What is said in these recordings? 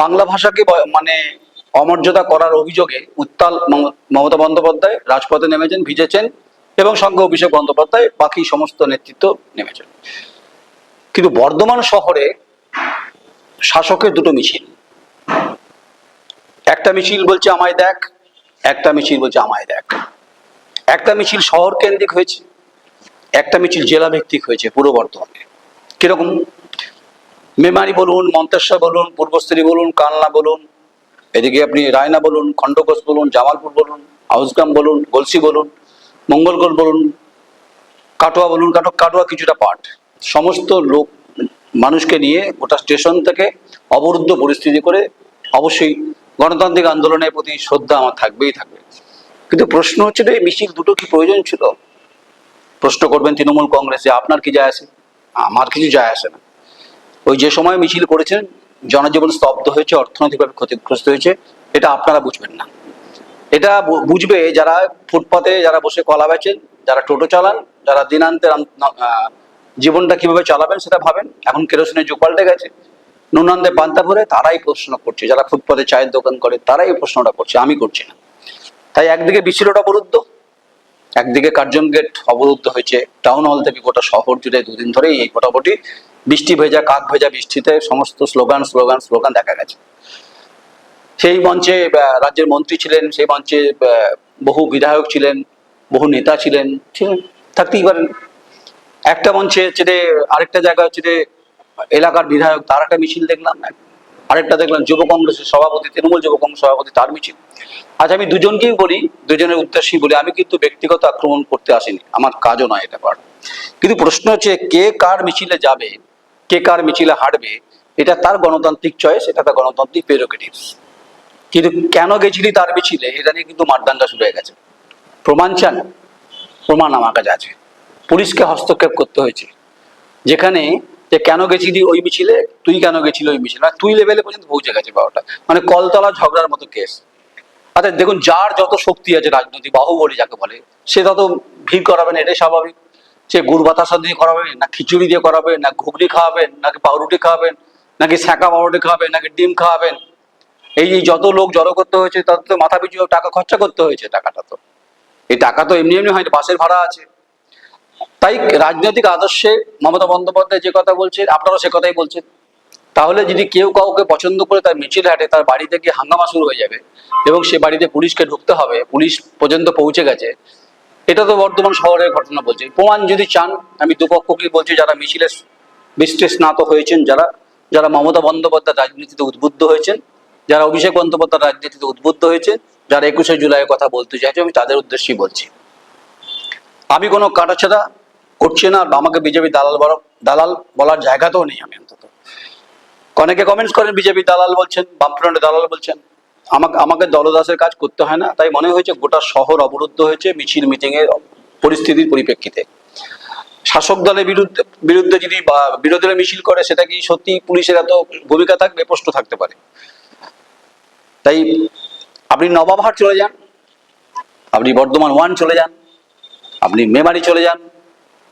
বাংলা ভাষাকে মানে অমর্যাদা করার অভিযোগে উত্তাল মমতা বন্দ্যোপাধ্যায় রাজপথে নেমেছেন, ভিজেছেন এবং সঙ্গে অভিষেক বন্দ্যোপাধ্যায় বাকি সমস্ত নেতৃত্ব নেমেছেন। কিন্তু বর্ধমান শহরে শাসকের দুটো মিছিল। একটা মিছিল বলছে, আমায় দেখ। একটা মিছিল বলছে, আমায় দেখ। একটা মিছিল শহর কেন্দ্রিক হয়েছে, একটা মিছিল জেলা ভিত্তিক হয়েছে, পূর্ব বর্ধমানে। কীরকম? মেমারি বলুন, মন্তেশ্বর বলুন পূর্বস্থলী বলুন, কালনা বলুন, এদিকে আপনি রায়না বলুন, খণ্ডঘোষ বলুন, জামালপুর বলুন, হাউসগ্রাম বলুন, গলসি বলুন মঙ্গলগড় বলুন, কাটোয়া বলুন, কাটো, কাটোয়া কিছুটা পার্ট। সমস্ত লোক, মানুষকে নিয়ে গোটা স্টেশন থেকে অবরুদ্ধ পরিস্থিতি করে অবশ্যই গণতান্ত্রিক আন্দোলনের প্রতি শ্রদ্ধা আমার থাকবেই থাকবে। কিন্তু প্রশ্ন হচ্ছে এই মিছিল দুটো কি প্রয়োজন ছিল? প্রশ্ন করবেন তৃণমূল কংগ্রেসে, আপনার কি যায় আসে? আমার কিছু যায় আসে না। ওই যে সময় মিছিল করেছেন জনজীবন স্তব্ধ হয়েছে অর্থনৈতিকভাবে ক্ষতিগ্রস্ত হয়েছে এটা আপনারা বুঝবেন না। এটা বুঝবে যারা ফুটপাতে যারা বসে কলা বেচেন যারা টোটো চালান যারা দিনান্তের আহ, জীবনটা কীভাবে চালাবেন সেটা ভাবেন। এখন কেরোসিনের যুগ পাল্টে গেছে। নুনান্তে পান্তা ভরে তারাই প্রশ্ন করছে যারা ফুটপাতে চায়ের দোকান করে তারাই প্রশ্নটা করছে আমি করছি না। তাই একদিকে বিশিরোটা অবরুদ্ধ একদিকে কার্জন গেট অবরুদ্ধ হয়েছে টাউন হল থেকে গোটা শহর জুড়ে দুদিন ধরেই এই মোটামুটি বৃষ্টি ভেজা, কাক ভেজা বৃষ্টিতে সমস্ত স্লোগান স্লোগান স্লোগান দেখা গেছে। সেই মঞ্চে রাজ্যের মন্ত্রী ছিলেন, সেই মঞ্চে বহু বিধায়ক ছিলেন, বহু নেতা ছিলেন ছিলেন থাকতেই পারেন। একটা মঞ্চে হচ্ছে আরেকটা জায়গা হচ্ছে এলাকার বিধায়ক, তার একটা মিছিল দেখলাম আরেকটা দেখলাম যুব কংগ্রেসের সভাপতি, তৃণমূল যুব কংগ্রেস সভাপতি তার মিছিল। আচ্ছা আমি দুজনকেই বলি, দুজনের উদ্দেশ্যেই বলি, আমি কিন্তু ব্যক্তিগত আক্রমণ করতে আসিনি, আমার কাজও নয় এটা করা কিন্তু প্রশ্ন হচ্ছে, কে কার মিছিলে যাবে, কে কার মিছিলে হাঁটবে এটা তার গণতান্ত্রিক চয়েস এটা তার গণতান্ত্রিক প্রেরোগেটিভস কিন্তু কেন গেছিলি তার মিছিলে, এটা নিয়ে কিন্তু মারদাঙ্গা শুরু হয়ে গেছে। প্রমাণ চান, প্রমাণ আমার কাছে আছে। পুলিশকে হস্তক্ষেপ করতে হয়েছে। যেখানে যে কেন গেছিলি ওই মিছিলে? তুই কেন গেছিলি ওই মিছিলে? মানে তুই লেভেলে পর্যন্ত পৌঁছে গেছে বাবাটা মানে কলতলা ঝগড়ার মতো কেস আচ্ছা দেখুন, যার যত শক্তি আছে রাজনৈতিক, বাহুবলী যাকে বলে, সে তত ভিড় করাবেন এটাই স্বাভাবিক। সে গুড় বাতাসা দিয়ে করাবে, না খিচুড়ি দিয়ে করাবে, না ঘুগনি খাওয়াবেন, নাকি পাউরুটি খাওয়াবেন, নাকি স্যাঁকা পাউরুটি খাওয়াবেন, নাকি ডিম খাওয়াবেন। এই যত লোক জড়ো করতে হয়েছে তাদের তো মাথা পিছু টাকা খরচা করতে হয়েছে টাকাটা তো। এই টাকা তো এমনি এমনি হয়নি, বাসের ভাড়া আছে। তাই রাজনৈতিক আদর্শে মমতা বন্দ্যোপাধ্যায় যে কথা বলছে আপনারা সে কথাই বলছেন। তাহলে যদি কেউ কাউকে পছন্দ করে তার মিছিল হাঁটে, তার বাড়িতে গিয়ে হাঙ্গামা শুরু হয়ে যাবে এবং সে বাড়িতে পুলিশকে ঢুকতে হবে, পুলিশ পর্যন্ত পৌঁছে গেছে, এটা তো বর্তমান শহরের ঘটনা বলছে। প্রমাণ যদি চান, আমি দুপক্ষকেই বলছি, যারা মিছিলে বিশ্লেষ স্নাত হয়েছেন, যারা যারা মমতা বন্দ্যোপাধ্যায় রাজনীতিতে উদ্বুদ্ধ হয়েছেন, যারা অভিষেক বন্দ্যোপাধ্যায় রাজনীতিতে উদ্বুদ্ধ হয়েছে যারা একুশে জুলাইয়ের কথা বলতে চাইছে আমি তাদের উদ্দেশ্যেই বলছি। আমি কোনো কাটাছেড়া করছি না আমাকে বিজেপি দালাল দালাল বলার জায়গাতেও নেই আমি অন্তত। অনেকে কমেন্টস করেন, বিজেপি দালাল বলছেন, বামফ্রন্টে দালাল বলছেন। আমাকে আমাকে দলদাসের কাজ করতে হয় না, তাই মনে হয়েছে গোটা শহর অবরুদ্ধ হয়েছে মিছিল মিটিং এর পরিস্থিতির পরিপ্রেক্ষিতে। শাসক দলের বিরুদ্ধে বিরুদ্ধে যদি বিরোধীরা মিছিল করে, সেটা কি সত্যি পুলিশের এত ভূমিকা থাকবে? প্রশ্ন থাকতে পারে। তাই আপনি নবাবহাট চলে যান, আপনি বর্ধমান ওয়ান চলে যান, আপনি মেমারি চলে যান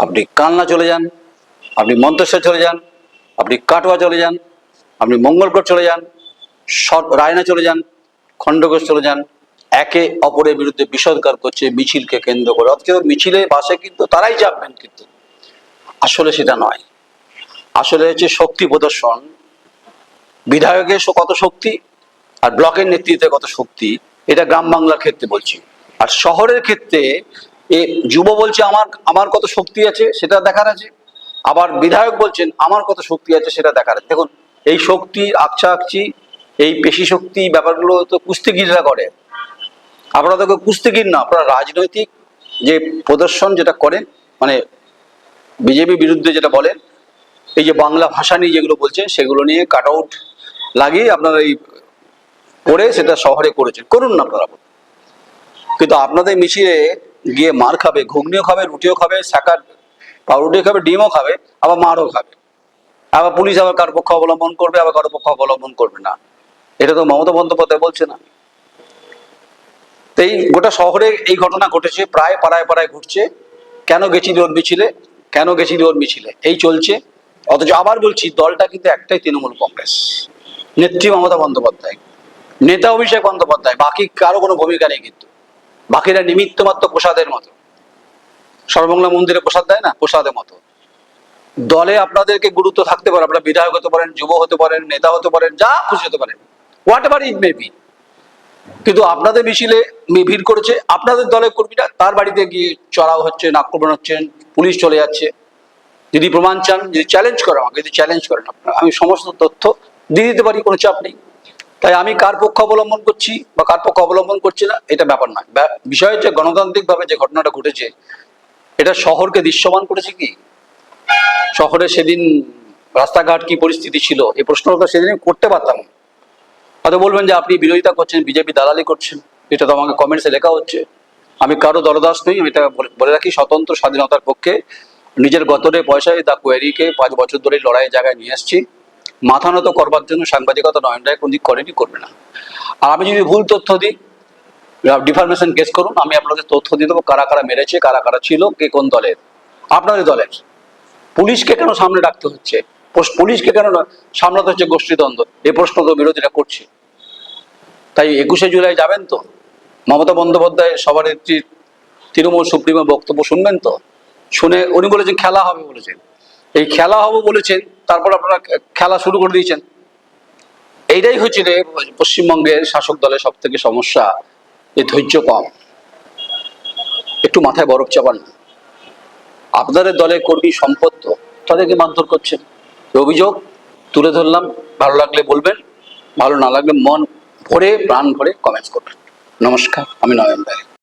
আপনি কালনা চলে যান, আপনি মন্তেশ্বর চলে যান, আপনি কাটোয়া চলে যান, আপনি মঙ্গলগড় চলে যান রায়না চলে যান, খণ্ডঘোষ চলে যান, একে অপরের বিরুদ্ধে বিষদকার করছে, মিছিলকে কেন্দ্র করে। অথচ মিছিলে বাসে কিন্তু তারাই যাবেন কিন্তু। আসলে সেটা নয়। আসলে হচ্ছে শক্তি প্রদর্শন। বিধায়কের কত শক্তি, আর ব্লকের নেতৃত্বে কত শক্তি, এটা গ্রাম বাংলার ক্ষেত্রে বলছি। আর শহরের ক্ষেত্রে এ যুব বলছে আমার আমার কত শক্তি আছে সেটা দেখার আছে। আবার বিধায়ক বলছেন, আমার কত শক্তি আছে সেটা দেখার আছে। দেখুন, এই শক্তি আকছা আকছি এই পেশি শক্তি ব্যাপারগুলো তো কুস্তিগিররা করে। আপনারা তো কুস্তিগির না, আপনারা রাজনৈতিক যে প্রদর্শন যেটা করেন মানে বিজেপি বিরুদ্ধে যেটা বলেন, এই যে বাংলা ভাষা নিয়ে যেগুলো বলছেন, সেগুলো নিয়ে কাট আউট লাগিয়ে আপনারা এই করে সেটা শহরে করেছেন। করুন না আপনারা। কিন্তু আপনাদের মিছিলে গিয়ে মার খাবে, ঘুগনিও খাবে, রুটিও খাবে শাকার পাউরুটিও খাবে, ডিমও খাবে, আবার মারও খাবে। আবার পুলিশ আবার কার পক্ষ অবলম্বন করবে, আবার কারও পক্ষ অবলম্বন করবে না। এটা তো মমতা বন্দ্যোপাধ্যায় বলছে না। এই গোটা শহরে এই ঘটনা ঘটেছে, প্রায় পাড়ায় পাড়ায় ঘুরছে। কেন গেছিলি ওর মিছিলে? কেন গেছিলি ওর মিছিলে? এই চলছে। অথচ আবার বলছি, দলটা কিন্তু একটাই তৃণমূল কংগ্রেস। নেত্রী মমতা বন্দ্যোপাধ্যায়, নেতা অভিষেক বন্দ্যোপাধ্যায়, বাকি কারও কোনো ভূমিকা নেই কিন্তু। বাকিরা নিমিত্ত মাত্র প্রসাদের মতো। সর্বমঙ্গলা মন্দিরে প্রসাদ দেয় না? প্রসাদের মতো। দলে আপনাদেরকে গুরুত্ব থাকতে পারে। আপনারা বিধায়ক হতে পারেন, যুব হতে পারেন, নেতা হতে পারেন, যা খুশি হতে পারেন। Whatever it may be কিন্তু আপনাদের মিছিলে ভিড় করেছে। আপনাদের দলের কর্মীরা তার বাড়িতে গিয়ে চড়াও হচ্ছে আক্রমণ হচ্ছেন পুলিশ চলে যাচ্ছে। যদি প্রমাণ চান, যদি চ্যালেঞ্জ করেন আমাকে, যদি চ্যালেঞ্জ করেন আপনারা, আমি সমস্ত তথ্য দিয়ে দিতে পারি, কোনো চাপ নেই। তাই আমি কার পক্ষ অবলম্বন করছি বা কার পক্ষ অবলম্বন করছি না, এটা ব্যাপার নয়। বিষয় হচ্ছে গণতান্ত্রিকভাবে যে ঘটনাটা ঘটেছে, এটা শহরকে দৃশ্যমান করেছে কি? শহরে সেদিন রাস্তাঘাট কি পরিস্থিতি ছিল? এই প্রশ্নটা সেদিন করতে পারতাম হয়তো বলবেন যে আপনি বিরোধিতা করছেন, বিজেপি দালালি করছেন, এটা তো আমাকে কমেন্টসে লেখা হচ্ছে। আমি কারও দরদাস নই, আমি এটা বলে- রাখি, স্বতন্ত্র স্বাধীনতার পক্ষে নিজের গতরে পয়সায় দা কোয়ারিকে পাঁচ বছর ধরে লড়াই জায়গায় নিয়ে আসছি। মাথা নত করবার জন্য সাংবাদিকতা নয়ন রায় কোনদিক করেনি, করবে না। আর আমি যদি ভুল তথ্য দিই ডিফরমেশন কেস করুন, আমি আপনাদের তথ্য দিয়ে দেবো কারা কারা মেরেছে, কারা কারা ছিল, কে কোন দলের, আপনাদের দলের। পুলিশকে কেন সামনে রাখতে হচ্ছে? পুলিশকে কেন সামলাতে হচ্ছে গোষ্ঠীদ্বন্দ্ব এই প্রশ্ন তো বিরোধীরা করছে। তাই একুশে জুলাই যাবেন তো? মমতা বন্দ্যোপাধ্যায়, সবার একটি তৃণমূল সুপ্রিমো বক্তব্য শুনবেন তো? শুনে উনি বলেছেন, খেলা হবে, বলেছেন। এই খেলা হবে বলেছেন তারপর আপনারা খেলা শুরু করে দিয়েছেন। এইটাই হচ্ছে রে পশ্চিমবঙ্গের শাসক দলের সব থেকে সমস্যা এই ধৈর্য কম। একটু মাথায় বরফ চাপান। না আপনাদের দলের কর্মী সম্পদ তো, তাদেরকে মারধর করছেন। অভিযোগ তুলে ধরলাম, ভালো লাগলে বলবেন, ভালো না লাগলে মন ভরে, প্রাণ ভরে কমেন্টস করবেন। নমস্কার, আমি নয়ন রায়।